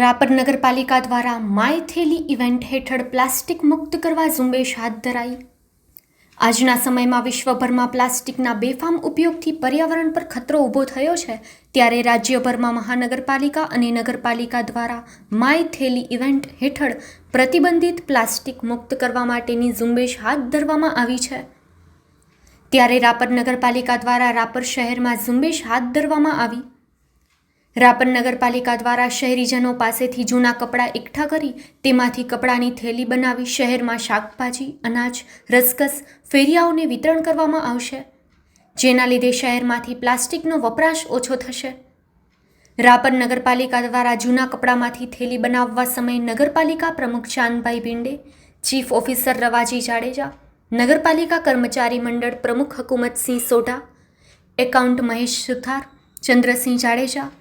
રાપર નગરપાલિકા દ્વારા માય થેલી ઇવેન્ટ હેઠળ પ્લાસ્ટિક મુક્ત કરવા ઝુંબેશ હાથ ધરાઈ. આજના સમયમાં વિશ્વભરમાં પ્લાસ્ટિકના બેફામ ઉપયોગથી પર્યાવરણ પર ખતરો ઊભો થયો છે, ત્યારે રાજ્યભરમાં મહાનગરપાલિકા અને નગરપાલિકા દ્વારા માય થેલી ઇવેન્ટ હેઠળ પ્રતિબંધિત પ્લાસ્ટિક મુક્ત કરવા માટેની ઝુંબેશ હાથ ધરવામાં આવી છે. ત્યારે રાપર નગરપાલિકા દ્વારા રાપર શહેરમાં ઝુંબેશ હાથ ધરવામાં આવી. રાપર નગરપાલિકા દ્વારા શહેરીજનો પાસેથી જૂના કપડાં એકઠા કરી તેમાંથી કપડાની થેલી બનાવી શહેરમાં શાકભાજી, અનાજ રસકસ ફેરિયાઓને વિતરણ કરવામાં આવશે, જેના લીધે શહેરમાંથી પ્લાસ્ટિકનો વપરાશ ઓછો થશે. રાપર નગરપાલિકા દ્વારા જૂના કપડામાંથી થેલી બનાવવા સમયે નગરપાલિકા પ્રમુખ ચાંદભાઈ ભીંડે, ચીફ ઓફિસર રવાજી જાડેજા, નગરપાલિકા કર્મચારી મંડળ પ્રમુખ હકુમતસિંહ સોઢા, એકાઉન્ટ મહેશ સુથાર, ચંદ્રસિંહ જાડેજા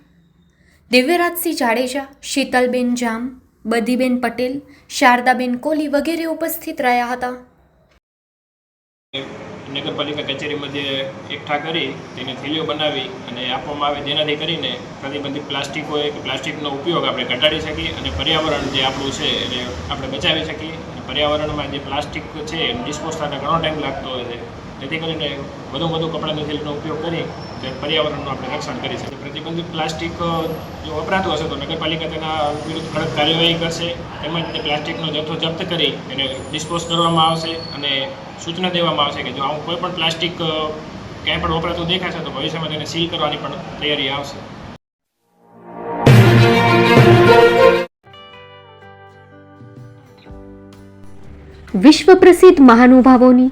દિવ્યરાજસિંહ જાડેજા, શીતલબેન જામ, બધીબેન પટેલ, શારદાબેન કોલી વગેરે ઉપસ્થિત રહ્યા હતા. નગરપાલિકા કચેરીમાં જે એકઠા કરી તેને થેલીઓ બનાવી અને આપવામાં આવે જેનાથી કરીને પ્રતિબંધિત પ્લાસ્ટિક હોય કે પ્લાસ્ટિકનો ઉપયોગ આપણે ઘટાડી શકીએ અને પર્યાવરણ જે આપણું છે એને આપણે બચાવી શકીએ અને પર્યાવરણમાં જે પ્લાસ્ટિક છે ડિસ્પોઝ થતા ઘણો ટાઈમ લાગતો હોય છે. જેથી કરીને વધુ વધુ કપડાની થેલીનો ઉપયોગ કરી પર્યાવરણનું આપણે રક્ષણ કરી શકીએ. પ્રતિબંધિત પ્લાસ્ટિક જો વપરાતું હશે તો નગરપાલિકા તેના વિરુદ્ધ કડક કાર્યવાહી કરશે. તેમજ તે પ્લાસ્ટિકનો જથ્થો જપ્ત કરી એને ડિસ્પોઝ કરવામાં આવશે અને સૂચના દેવામાં આવશે કે જો આવું કોઈ પણ પ્લાસ્ટિક ક્યાંય પણ વપરાતું દેખાશે તો ભવિષ્યમાં તેને સીલ કરવાની પણ તૈયારી આવશે. વિશ્વ પ્રસિદ્ધ મહાનુભાવોની